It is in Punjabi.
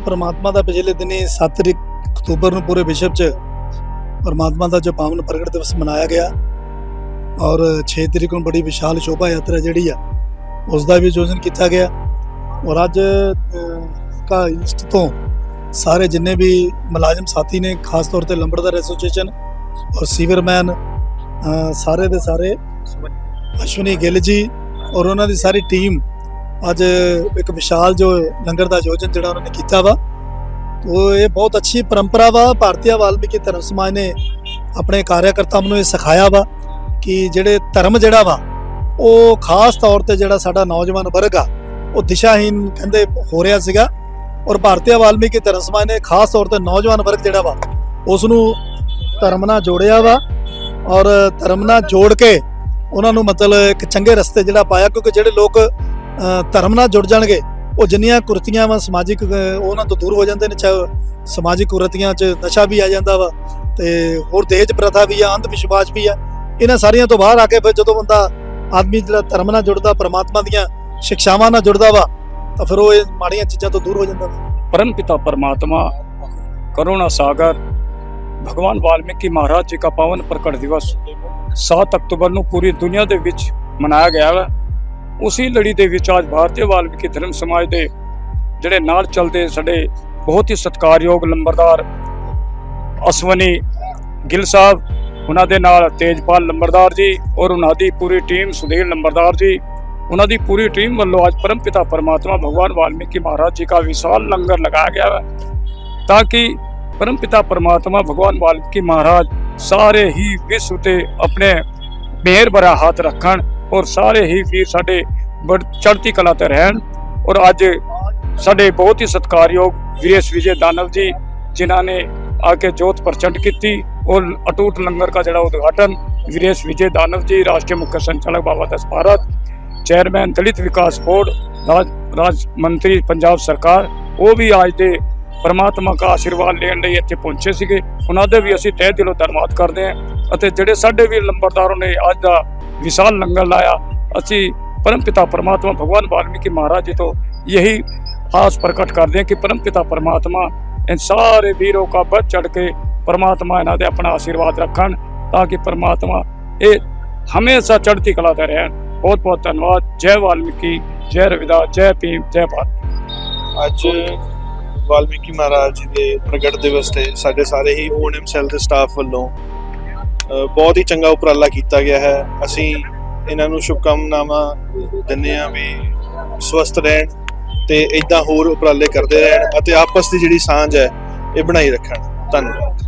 ਪਰਮਾਤਮਾ ਦਾ ਪਿਛਲੇ ਦਿਨੀ 7 ਅਕਤੂਬਰ ਨੂੰ ਪੂਰੇ ਵਿਸ਼ਵ 'ਚ ਪਰਮਾਤਮਾ ਦਾ ਜੋ ਪਾਵਨ ਪ੍ਰਗਟ ਦਿਵਸ ਮਨਾਇਆ ਗਿਆ ਔਰ 6 ਤਰੀਕ ਨੂੰ ਬੜੀ ਵਿਸ਼ਾਲ ਸ਼ੋਭਾ ਯਾਤਰਾ ਜਿਹੜੀ ਆ ਉਸ ਦਾ ਵੀ ਆਯੋਜਨ ਕੀਤਾ ਗਿਆ ਔਰ ਅੱਜ ਅਹ, ਕਾ ਇਸਟ ਤੋਂ ਸਾਰੇ ਜਿੰਨੇ ਵੀ ਮੁਲਾਜ਼ਮ ਸਾਥੀ ਨੇ ਖਾਸ ਤੌਰ ਤੇ ਲੰਬੜਦਾਰ ਐਸੋਸੀਏਸ਼ਨ ਔਰ ਸੀਵਰਮੈਨ ਸਾਰੇ ਦੇ ਸਾਰੇ ਅਸ਼ਵਨੀ ਗਿੱਲ ਜੀ ਔਰ ਉਹਨਾਂ ਦੀ ਸਾਰੀ ਟੀਮ ਅੱਜ ਇੱਕ ਵਿਸ਼ਾਲ ਜੋ ਲੰਗਰ ਦਾ ਆਯੋਜਨ ਜਿਹੜਾ ਉਹਨਾਂ ਨੇ ਕੀਤਾ ਵਾ, ਉਹ ਇਹ ਬਹੁਤ ਅੱਛੀ ਪਰੰਪਰਾ ਵਾ, ਭਾਰਤੀ ਵਾਲਮੀਕੀ ਧਰਮ ਸਮਾਜ ਨੇ ਆਪਣੇ ਕਾਰਿਆਕਰਤਾਵਾਂ ਨੂੰ ਇਹ ਸਿਖਾਇਆ ਵਾ ਕਿ ਜਿਹੜੇ ਧਰਮ ਜਿਹੜਾ ਵਾ, ਉਹ ਖਾਸ ਤੌਰ ਤੇ ਜਿਹੜਾ ਸਾਡਾ ਨੌਜਵਾਨ ਵਰਗ ਆ, ਉਹ ਦਿਸ਼ਾਹੀਨ ਕਹਿੰਦੇ ਹੋ ਰਿਹਾ ਸੀਗਾ। ਔਰ ਭਾਰਤੀ ਵਾਲਮੀਕੀ ਧਰਮ ਸਮਾਜ ਨੇ ਖਾਸ ਤੌਰ ਤੇ ਨੌਜਵਾਨ ਵਰਗ ਜਿਹੜਾ ਵਾ ਉਸ ਨੂੰ ਧਰਮ ਨਾਲ ਜੋੜਿਆ ਵਾ ਔਰ ਧਰਮ ਨਾਲ ਜੋੜ ਕੇ ਉਹਨਾਂ ਨੂੰ ਮਤਲਬ ਇੱਕ ਚੰਗੇ ਰਸਤੇ ਜਿਹੜਾ ਪਾਇਆ, ਕਿਉਂਕਿ ਜਿਹੜੇ ਲੋਕ ਧਰਮ ਨਾਲ ਜੁੜ ਜਾਣਗੇ। ਉਹ ਜਿੰਨੀਆਂ ਕੁਰਤੀਆਂ ਵਾ ਸਮਾਜਿਕ ਉਹਨਾਂ ਤੋਂ ਦੂਰ ਹੋ ਜਾਂਦੇ ਨੇ, ਚਾਹੇ ਸਮਾਜਿਕ ਕੁਰਤੀਆਂ 'ਚ ਨਸ਼ਾ ਵੀ ਆ ਜਾਂਦਾ ਵਾ ਤੇ ਹੋਰ ਤੇਜ਼ ਪ੍ਰਥਾ ਵੀ ਆ ਅੰਧ ਵਿਸ਼ਵਾਸ ਵੀ ਆ। ਇਹਨਾਂ ਸਾਰੀਆਂ ਤੋਂ ਬਾਹਰ ਆ ਕੇ ਫਿਰ ਜਦੋਂ ਬੰਦਾ ਆਦਮੀ ਜਿਹੜਾ ਧਰਮ ਨਾਲ ਜੁੜਦਾ, ਪਰਮਾਤਮਾ ਦੀਆਂ ਸਿੱਖਿਆਵਾਂ ਨਾਲ ਜੁੜਦਾ ਵਾ, ਤਾਂ ਫਿਰ ਉਹ ਇਹ ਮਾੜੀਆਂ ਚੀਜ਼ਾਂ ਤੋਂ ਦੂਰ ਹੋ ਜਾਂਦਾ ਪਰਮ ਪਿਤਾ ਪਰਮਾਤਮਾ, ਕਰੁਣਾ ਸਾਗਰ, ਭਗਵਾਨ ਵਾਲਮੀਕੀ ਮਹਾਰਾਜ ਜੀ ਦਾ ਪਾਵਨ ਪ੍ਰਗਟ ਦਿਵਸ 7 ਅਕਤੂਬਰ ਨੂੰ ਪੂਰੀ ਦੁਨੀਆ ਦੇ ਵਿੱਚ ਮਨਾਇਆ ਗਿਆ ਹੈ ਉਸੇ ਲੜੀ ਦੇ ਵਿੱਚ ਅੱਜ ਭਾਰਤੀ ਵਾਲਮੀਕੀ ਧਰਮ ਸਮਾਜ ਦੇ ਜਿਹੜੇ ਨਾਲ ਚੱਲਦੇ ਸਾਡੇ ਬਹੁਤ ਹੀ ਸਤਿਕਾਰਯੋਗ ਲੰਬਰਦਾਰ ਅਸਵਨੀ ਗਿੱਲ ਸਾਹਿਬ, ਉਹਨਾਂ ਦੇ ਨਾਲ ਤੇਜਪਾਲ ਲੰਬਰਦਾਰ ਜੀ ਔਰ ਉਹਨਾਂ ਦੀ ਪੂਰੀ ਟੀਮ ਸੁਧੀਰ ਲੰਬਰਦਾਰ ਜੀ, ਉਹਨਾਂ ਦੀ ਪੂਰੀ ਟੀਮ ਵੱਲੋਂ ਅੱਜ ਪਰਮਪਿਤਾ ਪਰਮਾਤਮਾ ਭਗਵਾਨ ਵਾਲਮੀਕੀ ਮਹਾਰਾਜ ਜੀ ਦਾ ਵਿਸ਼ਾਲ ਲੰਗਰ ਲਗਾਇਆ ਗਿਆ ਹੈ ਤਾਂ ਕਿ ਪਰਮਪਿਤਾ ਪਰਮਾਤਮਾ ਭਗਵਾਨ ਵਾਲਮੀਕੀ ਮਹਾਰਾਜ ਸਾਰੇ ਹੀ ਵਿਸ਼ਵ ਤੇ ਆਪਣੇ ਮਿਹਰ ਭਰਾ ਹੱਥ ਰੱਖਣ ਔਰ ਸਾਰੇ ਹੀ ਵੀਰ ਸਾਡੇ ਬੜ ਚੜ੍ਹਦੀ ਕਲਾ ਤੇ ਰਹਿਣ। ਔਰ ਅੱਜ ਸਾਡੇ ਬਹੁਤ ਹੀ ਸਤਿਕਾਰਯੋਗ ਵੀਰੇਸ਼ ਵਿਜੇ ਦਾਨਵ ਜੀ, ਜਿਨ੍ਹਾਂ ਨੇ ਆ ਕੇ ਜੋਤ ਪ੍ਰਚੰਡ ਕੀਤੀ। ਔਰ ਅਟੂਟ ਲੰਗਰ ਦਾ ਜਿਹੜਾ ਉਦਘਾਟਨ ਵੀਰੇਸ਼ ਵਿਜੇ ਦਾਨਵ ਜੀ, ਰਾਸ਼ਟਰੀ ਮੁੱਖ ਸੰਚਾਲਕ ਬਾਬਾ ਦਸ ਭਾਰਤ, ਚੇਅਰਮੈਨ ਦਲਿਤ ਵਿਕਾਸ ਬੋਰਡ, ਰਾਜ ਰਾਜ ਮੰਤਰੀ ਪੰਜਾਬ ਸਰਕਾਰ, ਉਹ ਵੀ ਅੱਜ ਦੇ ਪਰਮਾਤਮਾ ਦਾ ਆਸ਼ੀਰਵਾਦ ਲੈਣ ਲਈ ਇੱਥੇ ਪਹੁੰਚੇ ਸੀਗੇ ਉਹਨਾਂ ਦੇ ਵੀ ਅਸੀਂ ਤਹਿ ਦਿਲੋਂ ਧੰਨਵਾਦ ਕਰਦੇ ਹਾਂ ਅਤੇ ਜਿਹੜੇ ਸਾਡੇ ਵੀ ਲੰਬਰਦਾਰੋਂ ਨੇ ਅੱਜ ਦਾ ਵਿਸ਼ਾਲ ਲੰਗਰ ਲਾਇਆ ਅਸੀਂ ਪਰਮਪਿਤਾ ਪਰਮਾਤਮਾ ਭਗਵਾਨ ਵਾਲਮੀਕੀ ਮਹਾਰਾਜ ਜੀ ਤੋਂ यही आस प्रकट करते हैं कि परम पिता परमात्मा इन सारे वीरों का बढ़ चढ़ के परमात्मा इन्होंने अपना आशीर्वाद रखन ताकि परमात्मा ये हमेशा चढ़ती कला का रहन बहुत बहुत धन्यवाद जय वाल्मीकि जय रविदास जय भीम जय भारत अज ਵਾਲਮੀਕੀ ਮਹਾਰਾਜ ਜੀ ਦੇ ਪ੍ਰਗਟ ਦਿਵਸ ਤੇ ਸਾਡੇ ਸਾਰੇ ਹੀ ਓਐਨਐਮ ਸੈਲ ਦੇ ਸਟਾਫ ਵੱਲੋਂ ਬਹੁਤ ਹੀ ਚੰਗਾ ਉਪਰਾਲਾ ਕੀਤਾ ਗਿਆ ਹੈ। ਅਸੀਂ ਇਹਨਾਂ ਨੂੰ ਸ਼ੁਭਕਾਮਨਾਵਾਂ ਦਿੰਦੇ ਹਾਂ ਵੀ ਸਵਸਥ ਰਹਿਣ ਤੇ ਇਦਾਂ ਹੋਰ ਉਪਰਾਲੇ ਕਰਦੇ ਰਹਿਣ ਅਤੇ ਆਪਸ ਦੀ ਜਿਹੜੀ ਸਾਂਝ ਹੈ, ਇਹ ਬਣਾਈ ਰੱਖਣ। ਧੰਨਵਾਦ।